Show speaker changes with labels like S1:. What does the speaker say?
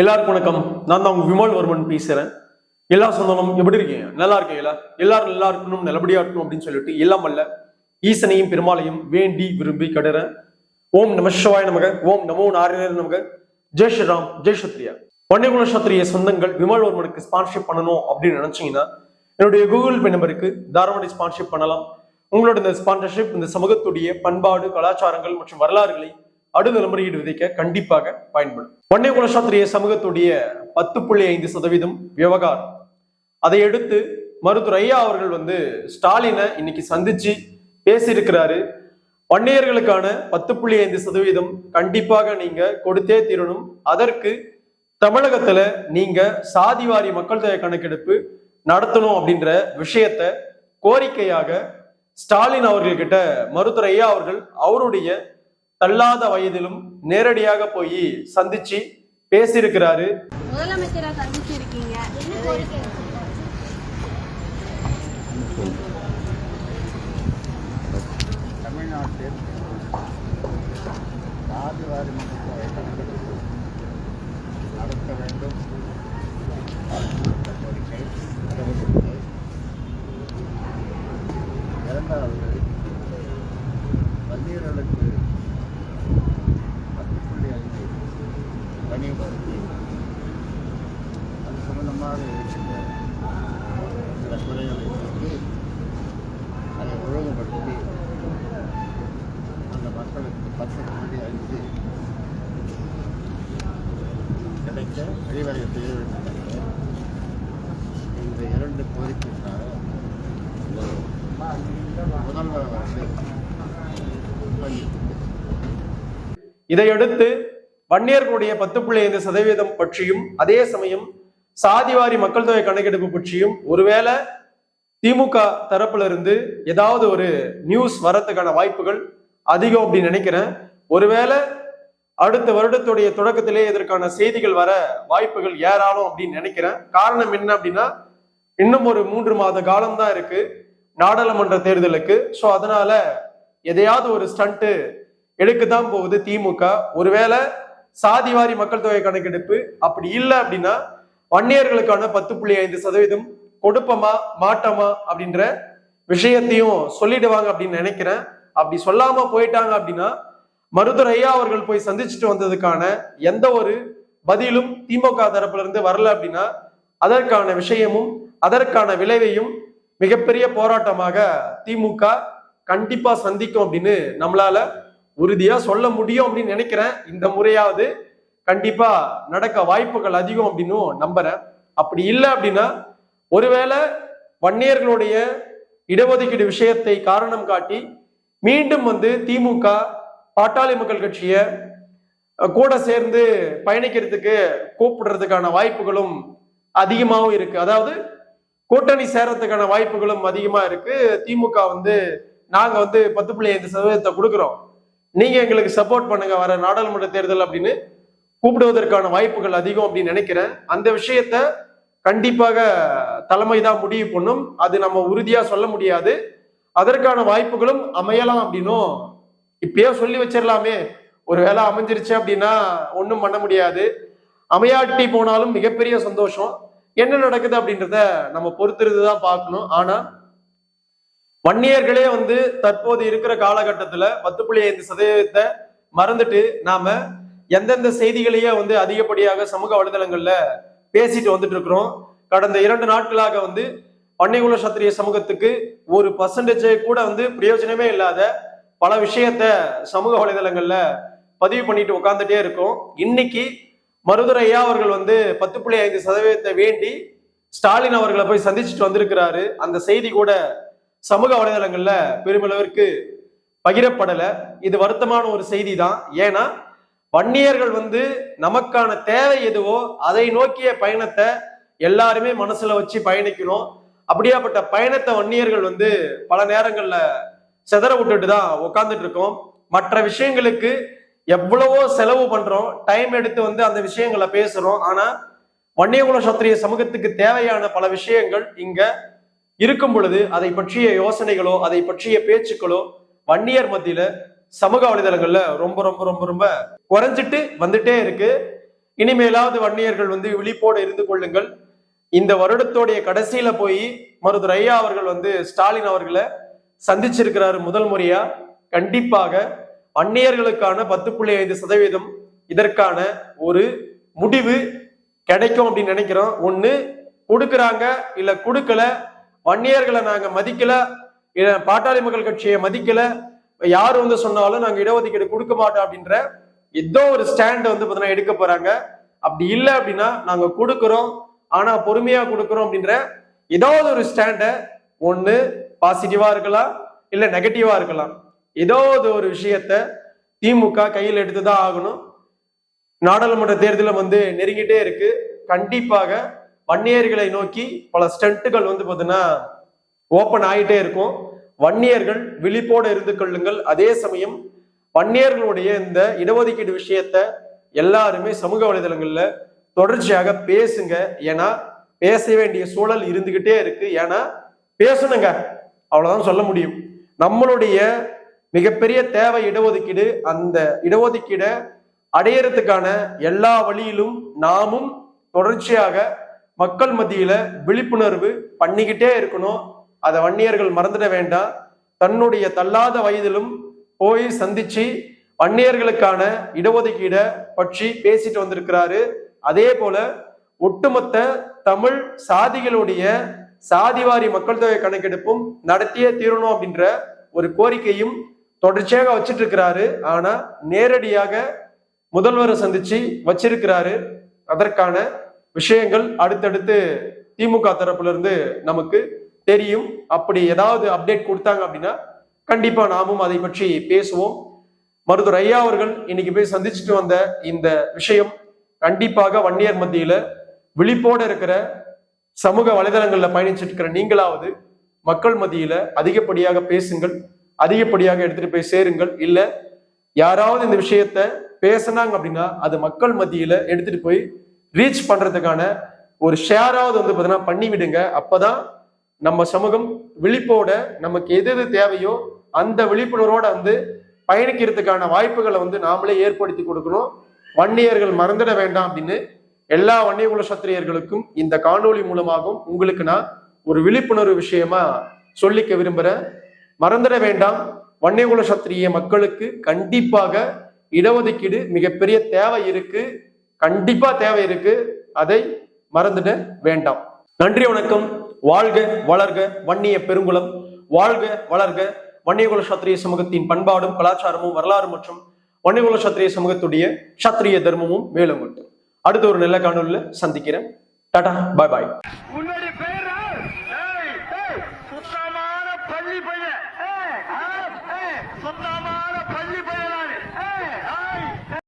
S1: எல்லாருக்கும் வணக்கம் நான் தான் உங்க விமல் வர்மன் பேசுறேன் எல்லா சொந்தமும் எப்படி இருக்கீங்க நல்லா இருக்கீங்களா எல்லாரும் நல்லா இருக்கணும் நல்லபடியா இருக்கணும் அப்படின்னு சொல்லிட்டு எல்லாம் அல்ல ஈசனையும் பெருமாளையும் வேண்டி விரும்பி கடுறேன் ஓம் நம சிவாய நமக ஓம் நமோ நாராயணர் நமக ஜெய் ஸ்ரீராம் ஜெய் சத்ரியா வன்னியகுல சத்ரிய சொந்தங்கள் விமல் வர்மனுக்கு ஸ்பான்ஷிப் பண்ணணும் அப்படின்னு நினைச்சீங்கன்னா என்னுடைய கூகுள் பே நம்பருக்கு தாராளமாக ஸ்பான்ஷிப் பண்ணலாம் உங்களோட இந்த ஸ்பான்சர்ஷிப் இந்த சமூகத்துடைய பண்பாடு கலாச்சாரங்கள் மற்றும் வரலாறுகளை அடுநிலைமுறையீடு விதைக்க கண்டிப்பாக பயன்படும் வன்னிய குலசாத்திரிய சமூகத்துடைய பத்து புள்ளி ஐந்து சதவீதம் விவகாரம் அதை எடுத்து மருத்துவர் ஐயா அவர்கள் வந்து ஸ்டாலினை இன்னைக்கு சந்திச்சு பேசியிருக்கிறாரு வன்னியர்களுக்கான பத்து புள்ளி ஐந்து சதவீதம் கண்டிப்பாக நீங்க கொடுத்தே தீரணும் அதற்கு தமிழகத்துல நீங்க சாதிவாரி மக்கள் தொகை கணக்கெடுப்பு நடத்தணும் அப்படின்ற விஷயத்த கோரிக்கையாக ஸ்டாலின் அவர்கள்கிட்ட மருத்துவர் ஐயா அவர்கள் அவருடைய தள்ளாத வயதிலும் நேரடியாக போய் சந்திச்சு பேசியிருக்கிறாரு சந்திச்சு இருக்கீங்க தமிழ்நாட்டில் நடத்த வேண்டும் இதையடுத்து வன்னியர்களுடைய பத்து புள்ளி ஐந்து சதவீதம் பற்றியும் அதே சமயம் சாதிவாரி மக்கள் தொகை கணக்கெடுப்பு பற்றியும் ஒருவேளை திமுக தரப்புல இருந்து ஏதாவது ஒரு நியூஸ் வரத்துக்கான வாய்ப்புகள் அதிகம் அப்படின்னு நினைக்கிறேன் ஒருவேளை அடுத்த வருடத்துடைய தொடக்கத்திலே இதற்கான செய்திகள் வர வாய்ப்புகள் ஏராளம் அப்படின்னு நினைக்கிறேன் காரணம் என்ன அப்படின்னா இன்னும் ஒரு மூன்று மாத காலம் தான் இருக்கு நாடாளுமன்ற தேர்தலுக்கு ஸோ அதனால எதையாவது ஒரு ஸ்டண்ட்டு எடுக்க தான் போகுது திமுக ஒருவேளை சாதிவாரி மக்கள் தொகை கணக்கெடுப்பு அப்படி இல்லை அப்படின்னா வன்னியர்களுக்கான பத்து புள்ளி ஐந்து சதவீதம் கொடுப்பமா மாட்டமா அப்படின்ற விஷயத்தையும் சொல்லிடுவாங்க அப்படின்னு நினைக்கிறேன் அப்படி சொல்லாம போயிட்டாங்க அப்படின்னா மருதர் ஐயா அவர்கள் போய் சந்திச்சுட்டு வந்ததுக்கான எந்த ஒரு பதிலும் திமுக தரப்புல இருந்து வரல அப்படின்னா அதற்கான விஷயமும் அதற்கான விளைவையும் மிகப்பெரிய போராட்டமாக திமுக கண்டிப்பா சந்திக்கும் அப்படின்னு நம்மளால உறுதியா சொல்ல முடியும் அப்படின்னு நினைக்கிறேன் இந்த முறையாவது கண்டிப்பா நடக்க வாய்ப்புகள் அதிகம் அப்படின்னு நம்புறேன் அப்படி இல்லை அப்படின்னா ஒருவேளை வன்னியர்களுடைய இடஒதுக்கீடு விஷயத்தை காரணம் காட்டி மீண்டும் வந்து திமுக பாட்டாளி மக்கள் கட்சியை கூட சேர்ந்து பயணிக்கிறதுக்கு கூப்பிடுறதுக்கான வாய்ப்புகளும் அதிகமாகவும் இருக்கு அதாவது கூட்டணி சேரத்துக்கான வாய்ப்புகளும் அதிகமா இருக்கு திமுக வந்து நாங்க வந்து பத்து புள்ளி ஐந்து சதவீதத்தை கொடுக்குறோம் நீங்க எங்களுக்கு சப்போர்ட் பண்ணுங்க வர நாடாளுமன்ற தேர்தல் அப்படின்னு கூப்பிடுவதற்கான வாய்ப்புகள் அதிகம் அப்படின்னு நினைக்கிறேன் அந்த விஷயத்த கண்டிப்பாக தலைமை தான் முடிவு பண்ணும் அது நம்ம உறுதியா சொல்ல முடியாது அதற்கான வாய்ப்புகளும் அமையலாம் அப்படின்னும் இப்பயே சொல்லி வச்சிடலாமே ஒரு வேலை அமைஞ்சிருச்சு அப்படின்னா ஒன்றும் பண்ண முடியாது அமையாட்டி போனாலும் மிகப்பெரிய சந்தோஷம் என்ன நடக்குது அப்படின்றத நம்ம பொறுத்திருந்து தான் பார்க்கணும் ஆனா வன்னியர்களே வந்து தற்போது இருக்கிற காலகட்டத்துல பத்து புள்ளி ஐந்து சதவீதத்தை மறந்துட்டு நாம எந்தெந்த செய்திகளையே வந்து அதிகப்படியாக சமூக வலைதளங்கள்ல பேசிட்டு வந்துட்டு இருக்கிறோம் கடந்த இரண்டு நாட்களாக வந்து பன்னிகுல சத்திரிய சமூகத்துக்கு ஒரு பர்சன்டேஜ் கூட வந்து பிரயோஜனமே இல்லாத பல விஷயத்த சமூக வலைதளங்கள்ல பதிவு பண்ணிட்டு உட்காந்துட்டே இருக்கும் இன்னைக்கு மருதுரையா அவர்கள் வந்து பத்து புள்ளி ஐந்து சதவீதத்தை வேண்டி ஸ்டாலின் அவர்களை போய் சந்திச்சுட்டு வந்திருக்கிறாரு அந்த செய்தி கூட சமூக வலைதளங்கள்ல பெருமளவிற்கு பகிரப்படலை இது வருத்தமான ஒரு செய்தி தான் ஏன்னா வன்னியர்கள் வந்து நமக்கான தேவை எதுவோ அதை நோக்கிய பயணத்தை எல்லாருமே மனசுல வச்சு பயணிக்கணும் அப்படியாப்பட்ட பயணத்தை வன்னியர்கள் வந்து பல நேரங்கள்ல செதற விட்டுட்டு தான் உட்காந்துட்டு இருக்கோம் மற்ற விஷயங்களுக்கு எவ்வளவோ செலவு பண்றோம் டைம் எடுத்து வந்து அந்த விஷயங்களை பேசுறோம் ஆனா வன்னியகுல சத்திரிய சமூகத்துக்கு தேவையான பல விஷயங்கள் இங்க இருக்கும் பொழுது அதை பற்றிய யோசனைகளோ அதை பற்றிய பேச்சுக்களோ வன்னியர் மத்தியில சமூக வலைதளங்கள்ல ரொம்ப ரொம்ப ரொம்ப ரொம்ப குறைஞ்சிட்டு வந்துட்டே இருக்கு இனிமேலாவது வன்னியர்கள் வந்து விழிப்போடு இருந்து கொள்ளுங்கள் இந்த வருடத்தோடைய கடைசியில போய் மருதுர் ஐயா அவர்கள் வந்து ஸ்டாலின் அவர்களை சந்திச்சிருக்கிறாரு முதல் முறையா கண்டிப்பாக அந்நியர்களுக்கான பத்து புள்ளி ஐந்து சதவீதம் இதற்கான ஒரு முடிவு கிடைக்கும் அப்படின்னு நினைக்கிறோம் ஒன்று கொடுக்குறாங்க இல்லை கொடுக்கல வன்னியர்களை நாங்கள் மதிக்கல பாட்டாளி மக்கள் கட்சியை மதிக்கல யார் வந்து சொன்னாலும் நாங்கள் இடஒதுக்கீடு கொடுக்க மாட்டோம் அப்படின்ற ஏதோ ஒரு ஸ்டாண்ட் வந்து பாத்தீங்கன்னா எடுக்க போறாங்க அப்படி இல்லை அப்படின்னா நாங்கள் கொடுக்குறோம் ஆனா பொறுமையா கொடுக்குறோம் அப்படின்ற ஏதாவது ஒரு ஸ்டாண்டை ஒண்ணு பாசிட்டிவா இருக்கலாம் இல்ல நெகட்டிவா இருக்கலாம் ஏதாவது ஒரு விஷயத்த திமுக கையில் எடுத்துதான் ஆகணும் நாடாளுமன்ற தேர்தலும் வந்து நெருங்கிட்டே இருக்கு கண்டிப்பாக வன்னியர்களை நோக்கி பல ஸ்டண்ட்டுகள் வந்து பார்த்தீங்கன்னா ஓப்பன் ஆகிட்டே இருக்கும் வன்னியர்கள் விழிப்போடு இருந்து கொள்ளுங்கள் அதே சமயம் வன்னியர்களுடைய இந்த இடஒதுக்கீடு விஷயத்த எல்லாருமே சமூக வலைதளங்களில் தொடர்ச்சியாக பேசுங்க ஏன்னா பேச வேண்டிய சூழல் இருந்துகிட்டே இருக்கு ஏன்னா பேசணுங்க அவ்வளவுதான் சொல்ல முடியும் நம்மளுடைய மிகப்பெரிய தேவை இடஒதுக்கீடு அந்த இடஒதுக்கீட அடையறதுக்கான எல்லா வழியிலும் நாமும் தொடர்ச்சியாக மக்கள் மத்தியில விழிப்புணர்வு பண்ணிக்கிட்டே இருக்கணும் அதை வன்னியர்கள் மறந்துட வேண்டாம் தன்னுடைய தள்ளாத வயதிலும் போய் சந்திச்சு வன்னியர்களுக்கான இடஒதுக்கீட பற்றி பேசிட்டு வந்திருக்கிறாரு அதே போல ஒட்டுமொத்த தமிழ் சாதிகளுடைய சாதிவாரி மக்கள் தொகை கணக்கெடுப்பும் நடத்தியே தீரணும் அப்படின்ற ஒரு கோரிக்கையும் தொடர்ச்சியாக வச்சிட்டு இருக்கிறாரு ஆனா நேரடியாக முதல்வரை சந்திச்சு வச்சிருக்கிறாரு அதற்கான விஷயங்கள் அடுத்தடுத்து திமுக தரப்புல இருந்து நமக்கு தெரியும் அப்படி ஏதாவது அப்டேட் கொடுத்தாங்க அப்படின்னா கண்டிப்பா நாமும் அதை பற்றி பேசுவோம் மருதுர் ஐயா அவர்கள் இன்னைக்கு போய் சந்திச்சுட்டு வந்த இந்த விஷயம் கண்டிப்பாக வன்னியர் மத்தியில விழிப்போடு இருக்கிற சமூக வலைதளங்கள்ல பயணிச்சுட்டு இருக்கிற நீங்களாவது மக்கள் மத்தியில அதிகப்படியாக பேசுங்கள் அதிகப்படியாக எடுத்துட்டு போய் சேருங்கள் இல்ல யாராவது இந்த விஷயத்த பேசினாங்க அப்படின்னா அது மக்கள் மத்தியில எடுத்துட்டு போய் ரீச் பண்றதுக்கான ஒரு ஷேராவது வந்து பார்த்தீங்கன்னா பண்ணி விடுங்க அப்பதான் நம்ம சமூகம் விழிப்போட நமக்கு எது எது தேவையோ அந்த விழிப்புணர்வோட வந்து பயணிக்கிறதுக்கான வாய்ப்புகளை வந்து நாமளே ஏற்படுத்தி கொடுக்கணும் வன்னியர்கள் மறந்துட வேண்டாம் அப்படின்னு எல்லா வன்னிய குல சத்திரியர்களுக்கும் இந்த காணொலி மூலமாகவும் உங்களுக்கு நான் ஒரு விழிப்புணர்வு விஷயமா சொல்லிக்க விரும்புகிறேன் மறந்துட வேண்டாம் வன்னிய குல சத்திரிய மக்களுக்கு கண்டிப்பாக இடஒதுக்கீடு மிகப்பெரிய தேவை இருக்கு கண்டிப்பா தேவை இருக்கு அதை மறந்துட வேண்டாம் நன்றி வணக்கம் வாழ்க வளர்க வன்னிய பெருங்குளம் வாழ்க வளர்க வன்னியகுல சத்திரிய சமூகத்தின் பண்பாடும் கலாச்சாரமும் வரலாறு மற்றும் ஒன்னைகுல சத்திரிய சமூகத்துடைய சத்திரிய தர்மமும் மேலும் அடுத்த ஒரு நல்ல காணொலியில் சந்திக்கிறேன் டாடா பாய் பாய்